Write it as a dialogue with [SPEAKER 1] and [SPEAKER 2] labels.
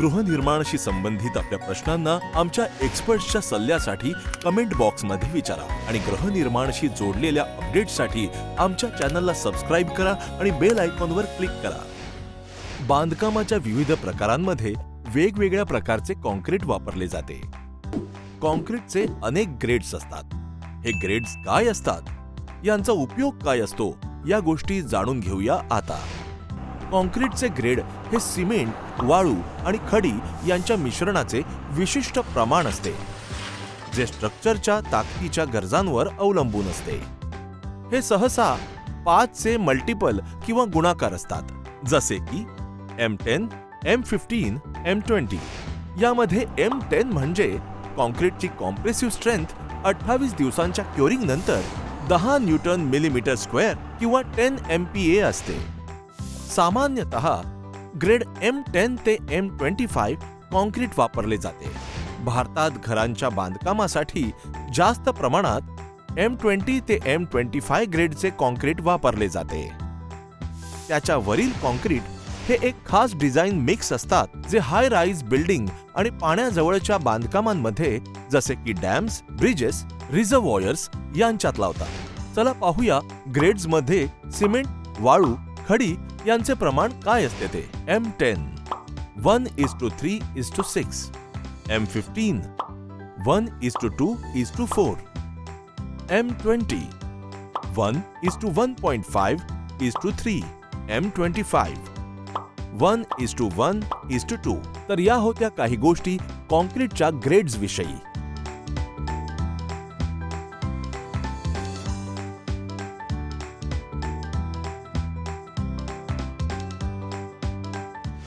[SPEAKER 1] गृहनिर्माणाशी संबंधित आपल्या प्रश्नांना आमच्या एक्सपर्ट्सच्या सल्ल्यासाठी कमेंट बॉक्समध्ये विचारा आणि गृहनिर्माणाशी जोडलेल्या अपडेट्ससाठी आमच्या चॅनलला सबस्क्राईब करा आणि बेल आयकॉनवर क्लिक करा. बांधकामाच्या विविध प्रकारांमध्ये वेगवेगळ्या प्रकारचे कॉन्क्रीट वापरले जाते. कॉन्क्रीटचे अनेक ग्रेड्स असतात. हे ग्रेड्स काय असतात? यांचा उपयोग काय असतो? या गोष्टी जाणून घेऊया आता. कॉन्क्रीटचे ग्रेड हे सिमेंट वाळू आणि खडी यांच्या मिश्रणाचे विशिष्ट प्रमाण असते जे स्ट्रक्चरच्या ताकदीच्या गरजांवर अवलंबून असते. हे सहसा पाचचे मल्टिपल किंवा गुणाकार असतात जसे की M ten M fifteen M twenty यामध्ये एम टेन म्हणजे कॉन्क्रीटची कॉम्प्रेसिव्ह स्ट्रेंथ अठ्ठावीस दिवसांच्या क्युरिंग नंतर दहा न्यूटन मिलीमीटर स्क्वेअर किंवा टेन एम पी ए असते. सामान्यतः ग्रेड एम टेन ते एम ट्वेंटी फाईव्ह कॉन्क्रीट वापरले जाते. भारतात घरांच्या बांधकामासाठी जास्त प्रमाणात एम ट्वेंटी ते एम ट्वेंटी फाय ग्रेडचे कॉन्क्रीट वापरले जाते. त्याच्या वरील कॉन्क्रीट हे एक खास डिझाईन मिक्स असतात जे हाय राईज बिल्डिंग आणि पाण्याजवळच्या बांधकामांमध्ये जसे की डॅम्स ब्रिजेस रिझर्वॉयर्स यांच्यात लावतात. चला पाहूया ग्रेड्समध्ये सिमेंट वाळू खडी यांचे प्रमाण काय असते ते? M ten one is to three is to six M fifteen one is to two is to four M twenty one is to one point five is to three M twenty five one is to one is to two तर या होत्या काही गोष्टी कॉन्क्रीटच्या grades विषयी.